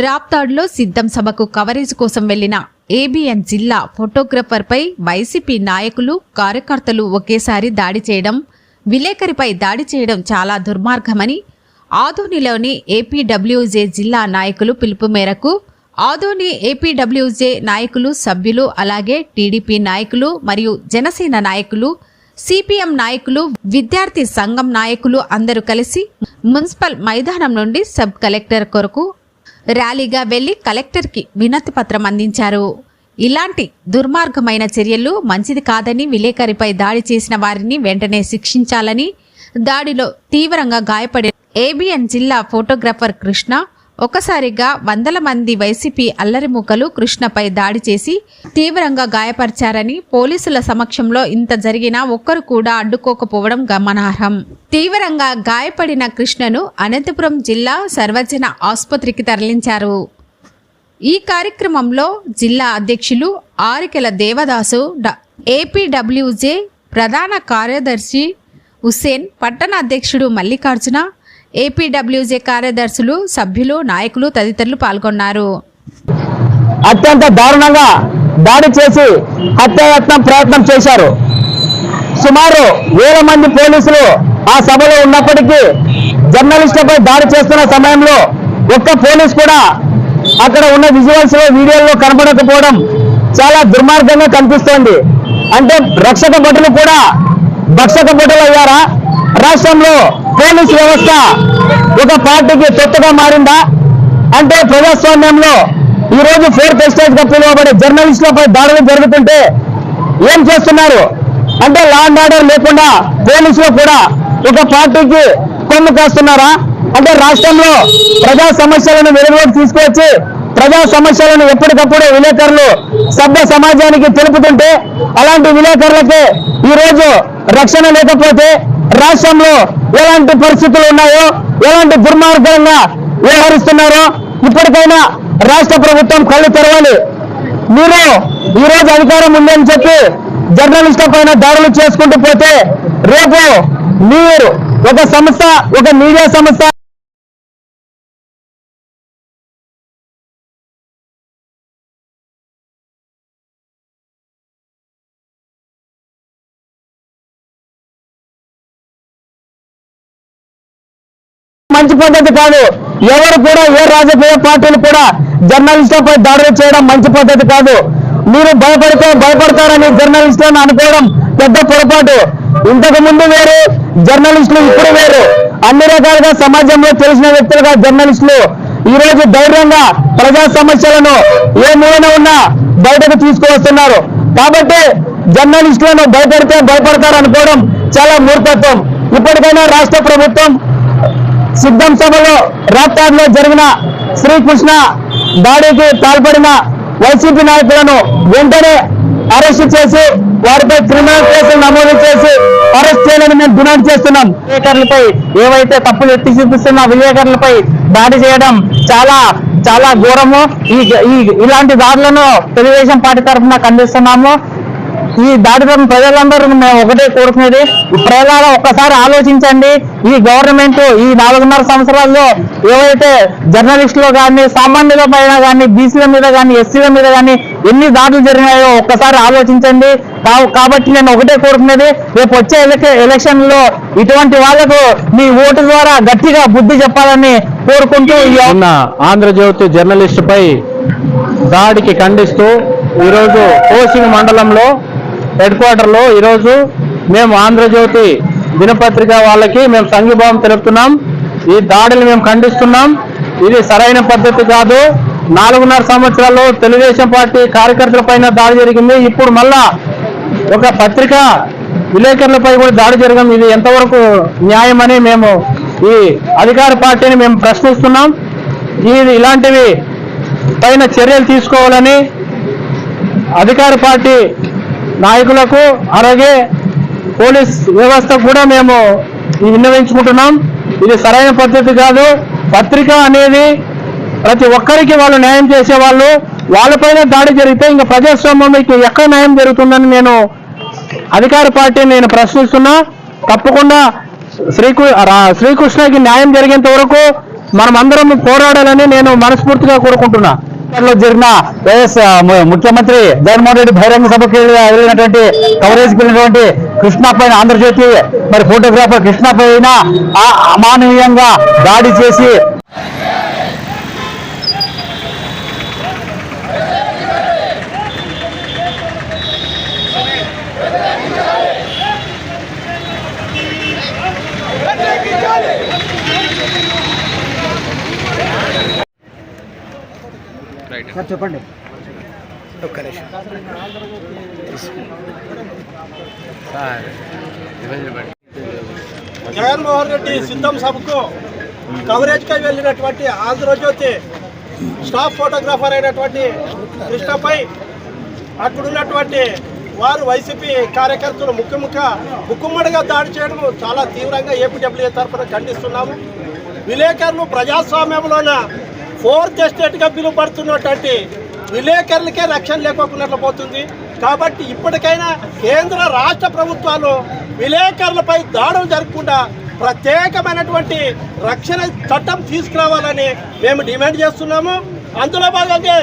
రాప్తాడ్లో సిద్ధం సభకు కవరేజ్ కోసం వెళ్ళిన ఏబిఎన్ జిల్లా ఫోటోగ్రఫర్పై వైసీపీ నాయకులు కార్యకర్తలు ఒకేసారి దాడి చేయడం విలేకరిపై దాడి చేయడం చాలా దుర్మార్గమని ఆదోనిలోని ఏపీడబ్ల్యూజే జిల్లా నాయకులు పిలుపు మేరకు ఆదోని ఏపీడబ్ల్యూజే నాయకులు సభ్యులు అలాగే టీడీపీ నాయకులు మరియు జనసేన నాయకులు సిపిఎం నాయకులు విద్యార్థి సంఘం నాయకులు అందరూ కలిసి మున్సిపల్ మైదానం నుండి సబ్ కలెక్టర్ కొరకు ర్యాలీగా వెళ్ళి కలెక్టర్కి వినతి పత్రం అందించారు. ఇలాంటి దుర్మార్గమైన చర్యలు మంచిది కాదని విలేకరిపై దాడి చేసిన వారిని వెంటనే శిక్షించాలని దాడిలో తీవ్రంగా గాయపడిన ఏబిఎన్ జిల్లా ఫోటోగ్రాఫర్ కృష్ణ ఒకసారిగా వందల మంది వైసీపీ అల్లరిముకలు కృష్ణపై దాడి చేసి తీవ్రంగా గాయపరిచారని పోలీసుల సమక్షంలో ఇంత జరిగినా ఒక్కరు కూడా అడ్డుకోకపోవడం గమనార్హం. తీవ్రంగా గాయపడిన కృష్ణను అనంతపురం జిల్లా సర్వజన ఆసుపత్రికి తరలించారు. ఈ కార్యక్రమంలో జిల్లా అధ్యక్షులు ఆరికెల దేవదాసు డ- ఏపీడబ్ల్యూజే ప్రధాన కార్యదర్శి హుస్సేన్ పట్టణ అధ్యక్షుడు మల్లికార్జున ఏపీడబ్ల్యూజే కార్యదర్శులు సభ్యులు నాయకులు తదితరులు పాల్గొన్నారు. అత్యంత దారుణంగా దాడి చేసి హత్యాయత్నం ప్రయత్నం చేశారు. సుమారు వేల మంది పోలీసులు ఆ సభలో ఉన్నప్పటికీ జర్నలిస్టులపై దాడి చేస్తున్న సమయంలో ఒక్క పోలీస్ కూడా అక్కడ ఉన్న విజువల్స్లో వీడియోల్లో కనపడకపోవడం చాలా దుర్మార్గంగా కనిపిస్తోంది. అంటే రక్షక భటులు కూడా భక్షక భటులు అయ్యారా రాష్ట్రంలో పోలీస్ వ్యవస్థ ఒక పార్టీకి తొత్తుగా మారిందా? అంటే ప్రజాస్వామ్యంలో ఈ రోజు ఫోర్త్ ఎస్టేజ్గా పిలువబడే జర్నలిస్టులపై దాడులు జరుగుతుంటే ఏం చేస్తున్నారు? అంటే లా అండ్ ఆర్డర్ లేకుండా పోలీసులు కూడా ఒక పార్టీకి కొమ్ము కాస్తున్నారా? అంటే రాష్ట్రంలో ప్రజా సమస్యలను వెలుగులోకి తీసుకువచ్చి ప్రజా సమస్యలను ఎప్పటికప్పుడు విలేకరులు సభ్య సమాజానికి తెలుపుతుంటే అలాంటి విలేకరులకే ఈ రోజు రక్షణ లేకపోతే రాష్ట్రంలో ఎలాంటి పరిస్థితులు ఉన్నాయో ఎలాంటి దుర్మార్గంగా వ్యవహరిస్తున్నారో ఇప్పటికైనా రాష్ట్ర ప్రభుత్వం కళ్ళు తెరవాలి. మీరు ఈ రోజు అధికారం ఉందని చెప్పి జర్నలిస్టుల పైన దాడులు చేసుకుంటూ పోతే రేపు మీరు ఒక సంస్థ ఒక మీడియా సంస్థ మంచి పద్ధతి కాదు. ఎవరు కూడా ఏ రాజకీయ పార్టీలు కూడా జర్నలిస్టులపై దాడులు చేయడం మంచి పద్ధతి కాదు. మీరు భయపడితే భయపడతారని జర్నలిస్టులను అనుకోవడం పెద్ద పొరపాటు. ఇంతకు ముందు వేరు జర్నలిస్టులు ఇప్పుడు వేరు. అన్ని రకాలుగా సమాజంలో తెలిసిన వ్యక్తులుగా జర్నలిస్టులు ఈ రోజు ధైర్యంగా ప్రజా సమస్యలను ఏ మూలన ఉన్నా బయటకు తీసుకువస్తున్నారు. కాబట్టి జర్నలిస్టులను భయపడితే భయపడతారు అనుకోవడం చాలా మూర్ఖత్వం. ఇప్పటికైనా రాష్ట్ర ప్రభుత్వం సిద్ధం సభలో రాప్తాడ్లో జరిగిన శ్రీకృష్ణ దాడికి పాల్పడిన వైసీపీ నాయకులను వెంటనే అరెస్ట్ చేసి వారిపై క్రిమినల్ కేసులు నమోదు చేసి అరెస్ట్ చేయాలని మేము డిమాండ్ చేస్తున్నాం. విలేకరులపై ఏవైతే తప్పులు ఎత్తి చూపిస్తున్న విలేకరులపై దాడి చేయడం చాలా చాలా ఘోరము. ఈ ఈ ఇలాంటి దాడులను తెలుగుదేశం పార్టీ తరఫున ఖండిస్తున్నాము. ఈ దాడితో ప్రజలందరూ మేము ఒకటే కోరుకునేది ప్రజల ఒక్కసారి ఆలోచించండి. ఈ గవర్నమెంట్ ఈ నాలుగున్నర సంవత్సరాల్లో ఏవైతే జర్నలిస్టులు కానీ సామాన్యుల పైన కానీ బీసీల మీద కానీ ఎస్సీల మీద కానీ ఎన్ని దాడులు జరిగినాయో ఒక్కసారి ఆలోచించండి. కాబట్టి నేను ఒకటే కోరుకునేది రేపు వచ్చే ఎలక్షన్లో ఇటువంటి వాళ్ళకు మీ ఓటు ద్వారా గట్టిగా బుద్ధి చెప్పాలని కోరుకుంటూ ఆంధ్రజ్యోతి జర్నలిస్ట్ ఉన్న ఆంధ్రజ్యోతి దాడికి ఖండిస్తూ ఈరోజు కోసింగ్ మండలంలో హెడ్ క్వార్టర్లో ఈరోజు మేము ఆంధ్రజ్యోతి దినపత్రిక వాళ్ళకి మేము సంఘీభావం తెలుపుతున్నాం. ఈ దాడిని మేము ఖండిస్తున్నాం. ఇది సరైన పద్ధతి కాదు. నాలుగున్నర సంవత్సరాల్లో తెలుగుదేశం పార్టీ కార్యకర్తల పైన దాడి జరిగింది. ఇప్పుడు మళ్ళా ఒక పత్రిక విలేకరులపై కూడా దాడి జరగడం ఇది ఎంతవరకు న్యాయమని మేము ఈ అధికార పార్టీని మేము ప్రశ్నిస్తున్నాం. ఇది ఇలాంటివి పైన చర్యలు తీసుకోవాలని అధికార పార్టీ నాయకులకు అలాగే పోలీస్ వ్యవస్థ కూడా మేము విన్నవించుకుంటున్నాం. ఇది సరైన పద్ధతి కాదు. పత్రిక అనేది ప్రతి ఒక్కరికి వాళ్ళు న్యాయం చేసేవాళ్ళు. వాళ్ళపైన దాడి జరిగితే ఇంకా మీకు ఎక్కడ న్యాయం జరుగుతుందని నేను అధికార పార్టీ నేను ప్రశ్నిస్తున్నా. తప్పకుండా శ్రీకు శ్రీకృష్ణకి న్యాయం జరిగేంత వరకు మనం అందరం పోరాడాలని నేను మనస్ఫూర్తిగా కోరుకుంటున్నా. లో జరిగిన వైఎస్ ముఖ్యమంత్రి జగన్మోహన్ రెడ్డి బహిరంగ సభకు వెళ్ళినటువంటి కవరేజ్ వెళ్ళినటువంటి కృష్ణ పైన ఆంధ్రజ్యోతి మరి ఫోటోగ్రాఫర్ కృష్ణ పైన ఆ అమానవీయంగా దాడి చేసి చెప్పండి. జగన్మోహన్ రెడ్డి సిద్ధం సభకు కవరేజ్ కై వెళ్ళినటువంటి ఆంధ్రజ్యోతి స్టాఫ్ ఫోటోగ్రాఫర్ అయినటువంటి కృష్ణపై అక్కడున్నటువంటి వారు వైసీపీ కార్యకర్తలు ముఖ్య ముఖ్య ముక్కుమ్మడిగా దాడి చేయడం చాలా తీవ్రంగా ఏపీడబ్ల్యూ తరఫున ఖండిస్తున్నాము. విలేకరులు ప్రజాస్వామ్యంలోన ఫోర్త్ ఎస్టేట్గా పిలువబడుతున్నటువంటి విలేకరులకే రక్షణ లేకోకున్నట్లు పోతుంది. కాబట్టి ఇప్పటికైనా కేంద్ర రాష్ట్ర ప్రభుత్వాలు విలేకరులపై దాడులు జరగకుండా ప్రత్యేకమైనటువంటి రక్షణ చట్టం తీసుకురావాలని మేము డిమాండ్ చేస్తున్నాము. అందులో భాగంగా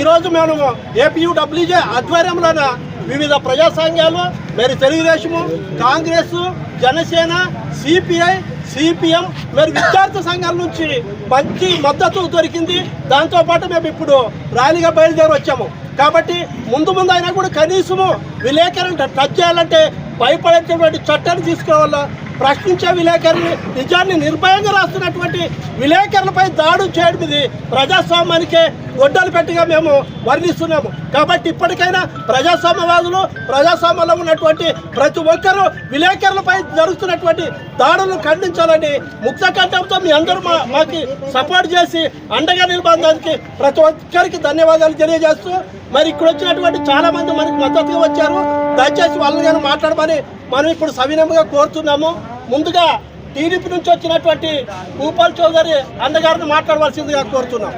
ఈరోజు మేము ఏపీయూడబ్ల్యూజే ఆధ్వర్యంలోన వివిధ ప్రజా సంఘాలు మరి తెలుగుదేశము కాంగ్రెస్ జనసేన సిపిఐ సిపిఎం మరి విద్యార్థి సంఘాల నుంచి మంచి మద్దతు దొరికింది. దాంతోపాటు మేము ఇప్పుడు ర్యాలీగా బయలుదేరి వచ్చాము. కాబట్టి ముందు ముందు అయినా కూడా కనీసము విలేకరులు టచ్ చేయాలంటే భయపడేటటువంటి చట్టాన్ని తీసుకోవాలా? ప్రశ్నించే విలేకరుని నిజాన్ని నిర్భయంగా రాస్తున్నటువంటి విలేకరులపై దాడు చేయడం ఇది ప్రజాస్వామ్యానికే గొడ్డలు పెట్టిగా మేము వర్ణిస్తున్నాము. కాబట్టి ఇప్పటికైనా ప్రజాస్వామ్యవాదులు ప్రజాస్వామ్యంలో ఉన్నటువంటి ప్రతి ఒక్కరూ విలేకరులపై జరుగుతున్నటువంటి దాడులను ఖండించాలని ముక్త కంఠంతో మీ అందరూ మా మాకు సపోర్ట్ చేసి అండగా నిలబడడానికి ప్రతి ఒక్కరికి ధన్యవాదాలు తెలియజేస్తూ మరి ఇక్కడ వచ్చినటువంటి చాలా మంది మనకి మద్దతుగా వచ్చారు. దయచేసి వాళ్ళని కానీ మాట్లాడమని మనం ఇప్పుడు సవినయంగా కోరుతున్నాము. ముందుగా టీడీపీ నుంచి వచ్చినటువంటి భూపాల్ చౌదరి అన్నగారిని మాట్లాడవలసిందిగా కోరుతున్నాం.